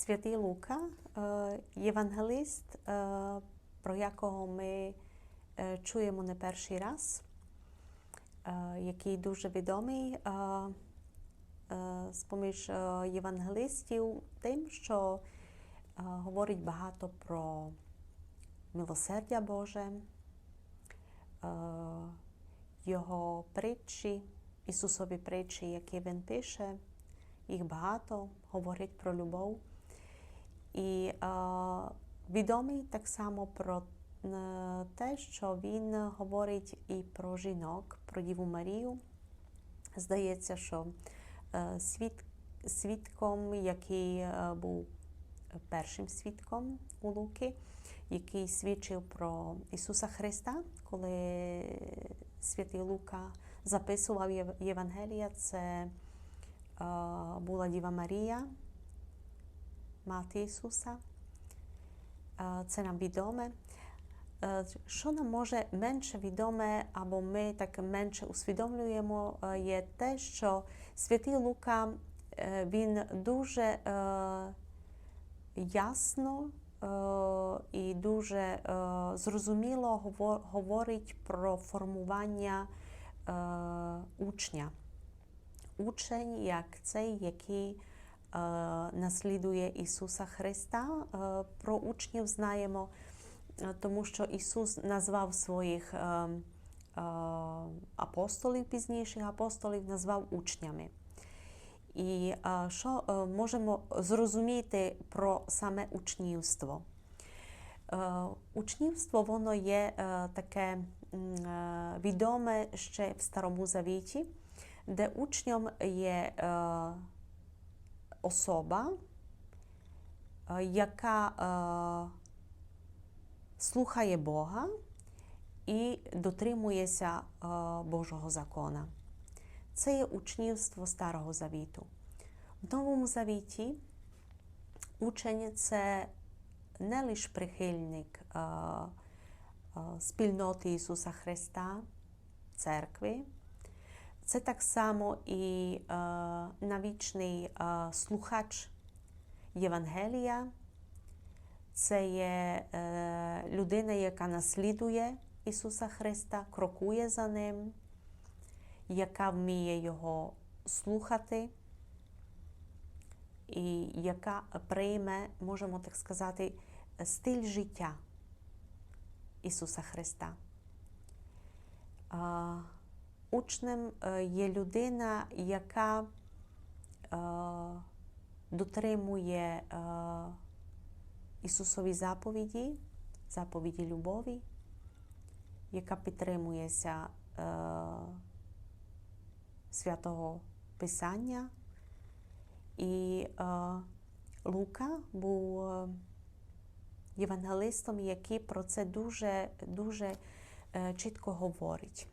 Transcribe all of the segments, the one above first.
Святий Лука, е, євангелист, е, про якого ми е, чуємо не перший раз, який дуже відомий з-поміж євангелистів тим, що говорить багато про милосердя Боже, його притчі, Ісусові притчі, які він пише, їх багато, говорять про любов. І е, відомий так само про е, те, що він говорить і про жінок, про Діву Марію. Здається, що е, свід, свідком, який був першим свідком у Луки, який свідчив про Ісуса Христа, коли святий Лука записував Євангелія, це була Діва Марія, мати Це нам відоме. Що нам може менше відоме, або ми так менше усвідомлюємо, є те, що святий Лука він дуже ясно і дуже зрозуміло говорить про формування учня. Учень як цей, який наслідує Ісуса Христа. Е, Про учнів знаємо, е, тому що Ісус назвав своїх е, е, апостолів, пізніших апостолів, назвав учнями. І е, що е, можемо зрозуміти про саме учнівство? Е, Учнівство воно є е, таке е, відоме ще в Старому Завіті, де учнем є е, особа, е, яка е, слухає Бога і дотримується е, Божого закона. Це є учнівство Старого Завіту. В Новому Завіті учень це не лише прихильник спільноти Ісуса Христа, церкви, це так само і е, навічний е, слухач Євангелія, це є е, людина, яка наслідує Ісуса Христа, крокує за Ним, яка вміє Його слухати, і яка прийме, можемо так сказати, стиль життя Ісуса Христа. А, Учнем е, є людина, яка е, дотримує е, Ісусові заповіді, заповіді любові, яка підтримується святого Писання. І Лука був євангелистом, який про це дуже, дуже чітко говорить.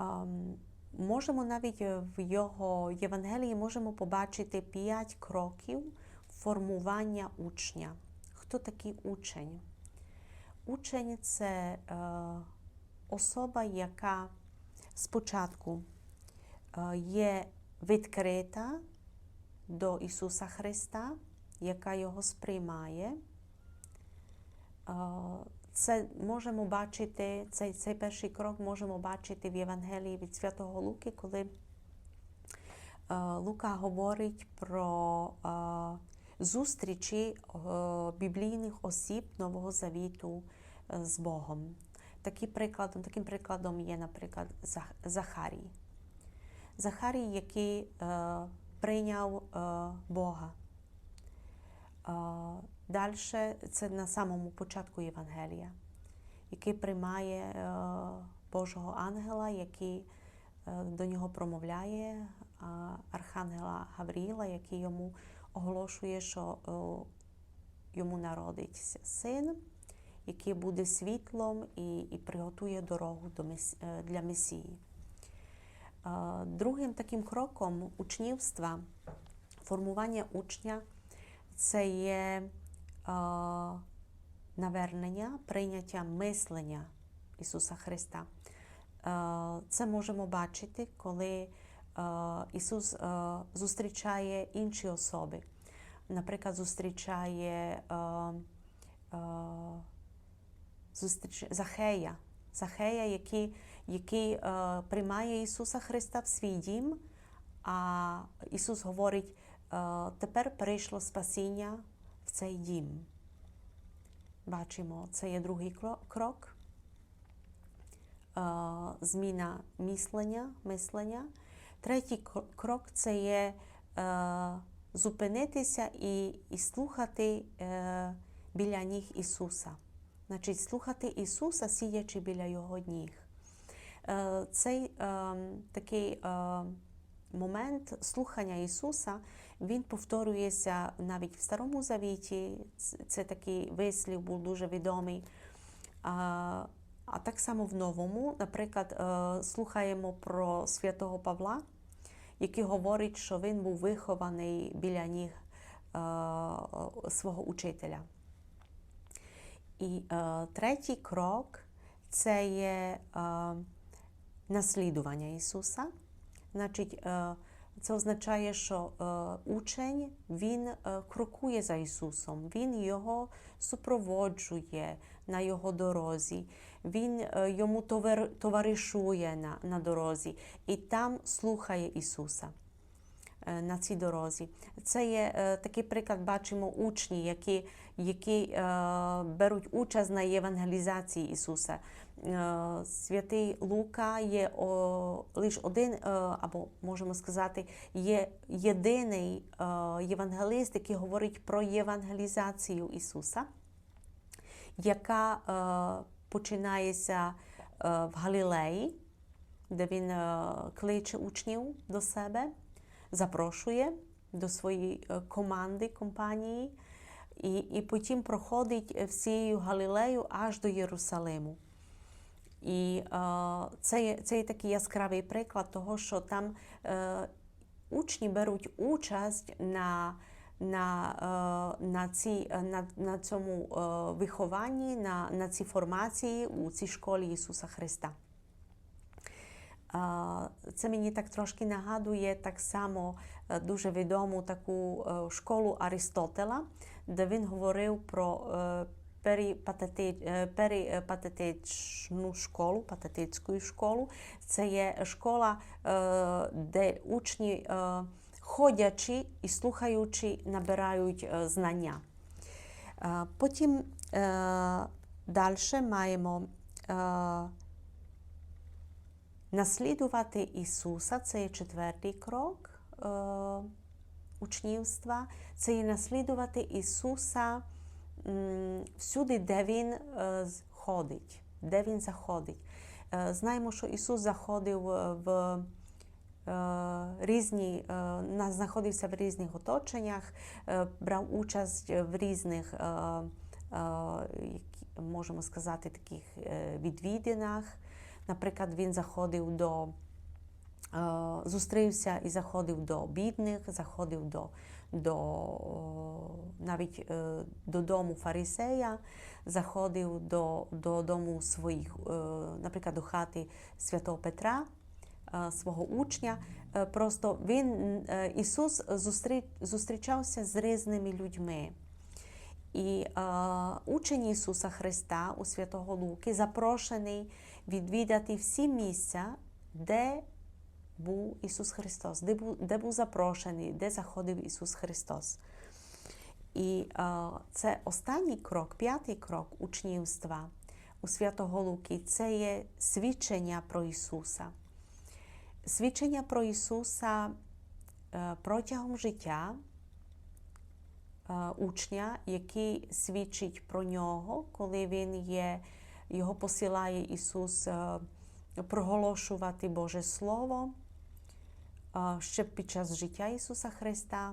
Ем, Можемо навіть в його Євангелії можемо побачити п'ять кроків формування учня. Хто такий учень? Учень це е, особа, яка спочатку е, є відкрита до Ісуса Христа, яка його сприймає. Це можемо бачити, цей, цей перший крок можемо бачити в Євангелії від Святого Луки, коли е, Лука говорить про е, зустрічі е, біблійних осіб Нового Завіту з Богом. Такий прикладом, таким прикладом є, наприклад, Захарій. Захарій, який прийняв Бога. Далі це на самому початку Євангелія, який приймає е, Божого ангела, який е, до нього промовляє, е, архангела Гавріла, який йому оголошує, що йому народиться син, який буде світлом і, і приготує дорогу до для Месії. Другим таким кроком учнівства, формування учня це є навернення, прийняття мислення Ісуса Христа. Е, Це можемо бачити, коли е, Ісус е, зустрічає інші особи. наприклад, зустрічає зустріч... Захея, Захея, який, який приймає Ісуса Христа в свій дім, а Ісус говорить, тепер прийшло спасіння в цей дім. Бачимо, це є другий крок. Е, Зміна мислення, мислення. Третій крок це є е, зупинитися і, і слухати е, біля ніг Ісуса. Значить, слухати Ісуса, сидячи біля Його ніг. Цей е, такий е, момент слухання Ісуса, він повторюється навіть в Старому Завіті. Це, такий вислів був дуже відомий. А, а так само в новому, наприклад, е, слухаємо про святого Павла, який говорить, що він був вихований біля ніг е, свого учителя. І е, третій крок це є наслідування Ісуса. Значить, це означає, що е, учень він е, крокує за Ісусом, Він його супроводжує на його дорозі, Він е, йому товар- товаришує на, на дорозі і там слухає Ісуса на цій дорозі. Це є такий приклад, бачимо учні, які, які е, беруть участь на євангелізації Ісуса. Е, Святий Лука є о, лише один, е, або можемо сказати, є єдиний е, євангелист, який говорить про євангелізацію Ісуса, яка починається в Галілеї, де він кличе учнів до себе, запрошує до своєї команди, компанії, і, і потім проходить всією Галілею аж до Єрусалиму. І е, це, є, це є такий яскравий приклад того, що там е, учні беруть участь на, на, е, на, цій, е, на, на цьому вихованні, на, на цій формації у цій школі Ісуса Христа. Це мені так трошки нагадує так само дуже відому таку школу Аристотела, де він говорив про перипатетичну школу, патетичну школу. Це є школа, е, де учні, е, ходячи і слухаючи, набирають е, знання. Е, Потім далі маємо е, наслідувати Ісуса, це є четвертий крок е, учнівства, це є наслідувати Ісуса всюди, де Він е, ходить, де Він заходить. Е, Знаємо, що Ісус заходив е, в різні, знаходився в різних оточеннях, брав участь в різних, можемо сказати, таких відвідинах. Наприклад, він заходив до, зустрівся і заходив до бідних, заходив до, до навіть е, додому фарисея, заходив до, до дому своїх, е, наприклад, до хати святого Петра, е, свого учня. Просто він, Ісус зустрічався з різними людьми. І учень Ісуса Христа у Святого Луки запрошений відвідати всі місця, де був Ісус Христос, де був, де був запрошений, де заходив Ісус Христос. І е, це останній крок, п'ятий крок учнівства у Святого Луки це є свідчення про Ісуса. Свідчення про Ісуса е, протягом життя е, учня, який свідчить про нього, коли він є, його посилає Ісус проголошувати Боже Слово ще під час життя Ісуса Христа.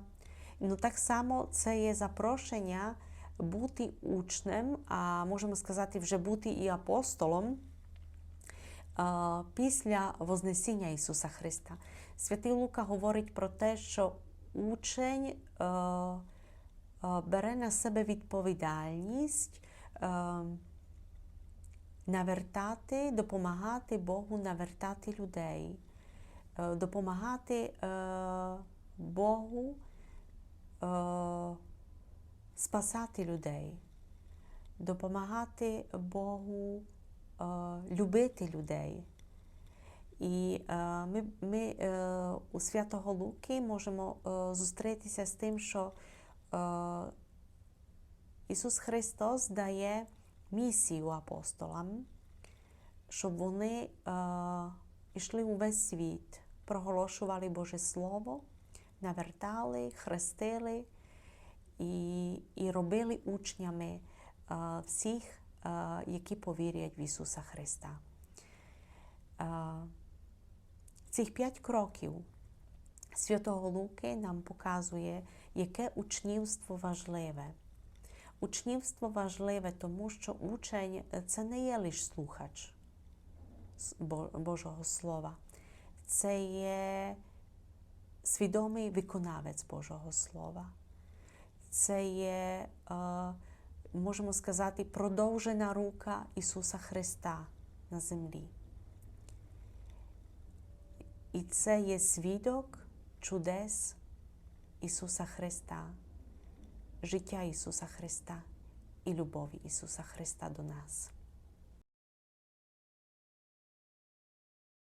Ну, так само це є запрошення бути учнем, а можемо сказати, вже бути і апостолом після Вознесіння Ісуса Христа. Святий Лука говорить про те, що учень бере на себе відповідальність навертати, допомагати Богу навертати людей, допомагати е, Богу е, спасати людей, допомагати Богу е, любити людей. І е, ми, ми е, у Святого Луки можемо е, зустрітися з тим, що е, Ісус Христос дає місію апостолам, щоб вони е, йшли у весь світ, проголошували Боже Слово, навертали, хрестили і, і робили учнями е, всіх, е, які повірять в Ісуса Христа. Е, Цих п'ять кроків Святого Луки нам показує, яке учнівство важливе. Учнівство важливе, тому що учень це не є лише слухач Божого Слова, це є свідомий виконавець Божого Слова. Це є, е, можемо сказати, продовжена рука Ісуса Христа на землі. І це є свідок чудес Ісуса Христа, життя Ісуса Христа і любові Ісуса Христа до нас.